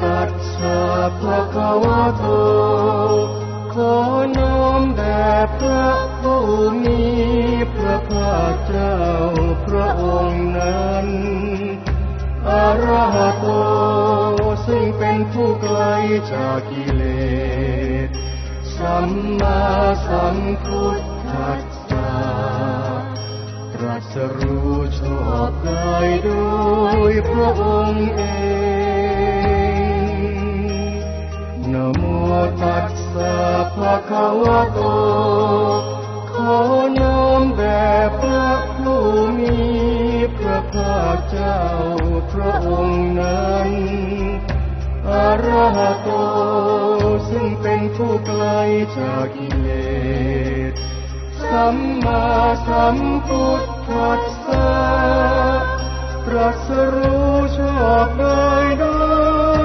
ตัสสะภะคะวะโต ขอน้อมแด่พระผู้มีพระภาคเจ้าพระองค์นั้นอะระหโตซึ่งเป็นผู้ไกลจากกิเลส สัมมาสัมพุทธัสสะตรัสรู้ชอบได้โดยพระองค์เอง โมตัสสะภะคะวะโต ขอน้อมแด่พระผู้มีพระภาคเจ้าพระองค์นั้นอะระหะโต ซึ่งเป็นผู้ไกลจากกิเลส สัมมาสัมพุทธัสสะตรัสร